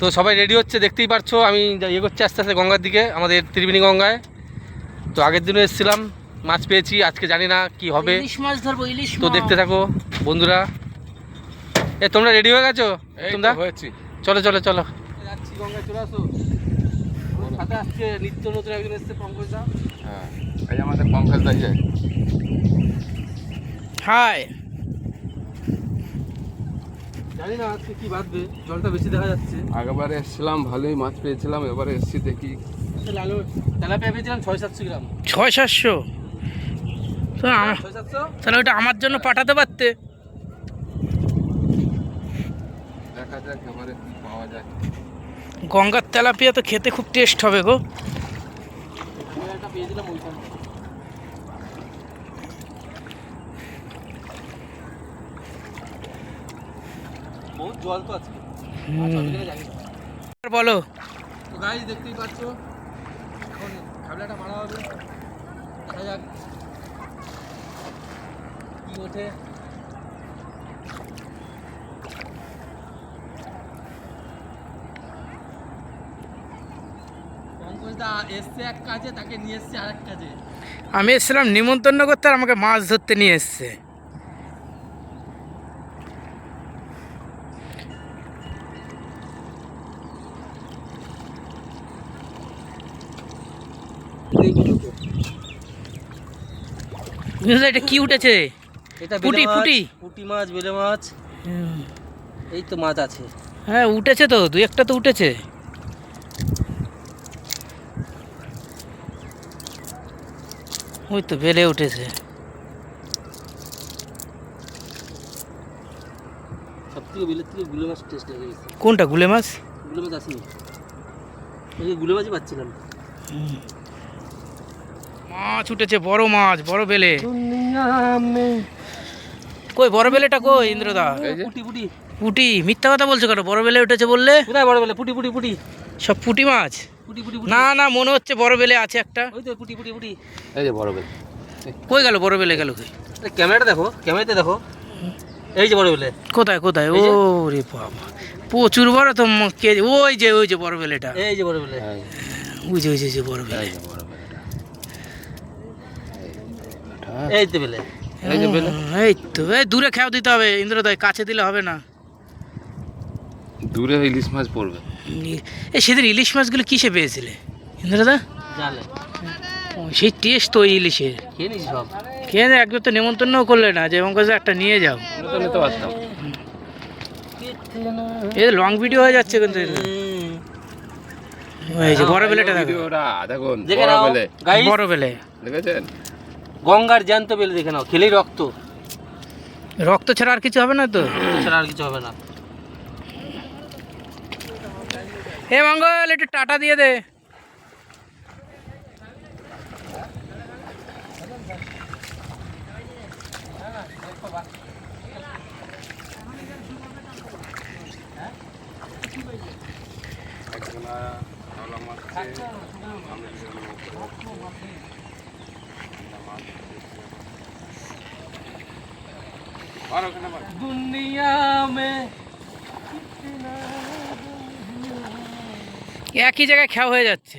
তো সবাই রেডি হচ্ছে দেখতেই পারছ আমি ইয়ে করছি আস্তে আস্তে গঙ্গার দিকে আমাদের ত্রিবেণী গঙ্গায়। তো আগের দিনও এসেছিলাম মাছ পেয়েছি আজকে জানি না কি হবে। মাছ ধরবো ইলিশ তো দেখতে থাকো বন্ধুরা। এ তোমরা রেডি হয়ে গেছো? তোমরা? হয়েছি। চলো চলো চলো। যাচ্ছি গঙ্গায় চলে আসো। সাথে আসছে নিত্য নতুন একজন এসছে পঙ্কজদা। হ্যাঁ এই আমাদের পঙ্কজ দাই যায় হাই জানি না আজকে কি বাঁধবে জলটা বেশি দেখা যাচ্ছে। আগেবারে এসেছিলাম ভালোই মাছ পেয়েছিলাম এবারে এসছি দেখি। লালু তেলাপিয়া পেয়েছিলাম ছয় সাতশো গ্রাম ছয় সাতশো আমার ছয় তাহলে ওটা আমার জন্য পাঠাতে পারতে। দেখা যাক এবারে কি পাওয়া যায়। গঙ্গার তেলাপিয়া তো খেতে খুব টেস্ট হবে গো। একটা পেয়েছিলাম ওইখানে। জল তো আজকে। আর বলো। তো গাইজ দেখতেই পাচ্ছ এখন খাবলাটা মারা হবে। দেখা যাক কি ওঠে। আমি এসেছিলাম নিমন্ত্রণ করতে আর আমাকে মাছ ধরতে নিয়ে এসছে। এটা কি উঠেছে? পুঁটি, মাছ, পুঁটি। পুঁটি বেলে মাছ। এই তো মাছ আছে। হ্যাঁ উঠেছে তো দুই একটা তো উঠেছে। ওই তো বেলে উঠেছে। সব থেকে বেলের থেকে গুলো মাছ টেস্ট হয়ে কোনটা গুলে মাছ? গুলো মাছ আসেনি। ওই যে গুলো মাছই পাচ্ছিলাম। মাছ উঠেছে বড় মাছ বড় বেলে। কই বড় বেলেটা কই ইন্দ্রদা? পুটি পুটি। পুটি মিথ্যা কথা বলছো কেন? বড় বেলে উঠেছে বললে? কোথায় বড় বেলে? পুটি পুটি পুটি। সব পুটি মাছ? পুটি পুটি পুটি। না না মনে হচ্ছে বড় বেলে আছে একটা। ওই তো পুটি পুটি পুটি। এই যে বড় বেল। কই গেল বড় বেলে গেল কই? ক্যামেরাটা দেখো ক্যামেরাতে দেখো। এই যে বড় বেলে। কোথায় কোথায়? ও রে বাবা। প্রচুর বড় তো কে ওই যে ওই যে বড় বেলেটা। এই যে বড় বেলে। হ্যাঁ ওই যে ওই যে, ওই যে বড় বেলে। এই বড় তো বেলে। এই এই তো এই দূরে খেয়াও দিতে হবে ইন্দ্রদয় কাছে দিলে হবে না। দূরে ইলিশ মাছ পড়বে। এই সেদিন ইলিশ মাছগুলো কিসে পেয়েছিলে ইন্দ্রদা জালে। সেই টেস্ট তো ওই ইলিশের খেয়ে নিয়েছি সব? কে একবার তো নেমন্তন্নও করলে না যে আমার কাছে একটা নিয়ে যাও। পারতাম লং ভিডিও হয়ে যাচ্ছে কিন্তু বড় বেলেটা দেখে। বড় বেলে। বড় বেলে। দেখেছেন? গঙ্গার জ্যান্ত বেলে দেখে নাও খেলেই রক্ত। রক্ত ছাড়া আর কিছু হবে না তো? ছাড়া আর কিছু হবে না। হে মঙ্গল একটু টাটা দিয়ে দে। দুনিয়া মে একই জায়গায় খেয়া হয়ে যাচ্ছে।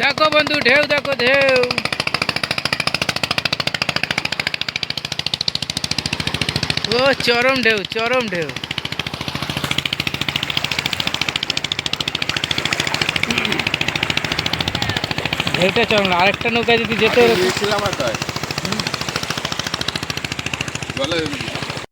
দেখো বন্ধু ঢেউ দেখো ঢেউ। ও চরম ঢেউ চরম ঢেউ ঢেউটা চরম না। আরেকটা নৌকা যদি যেতে জলে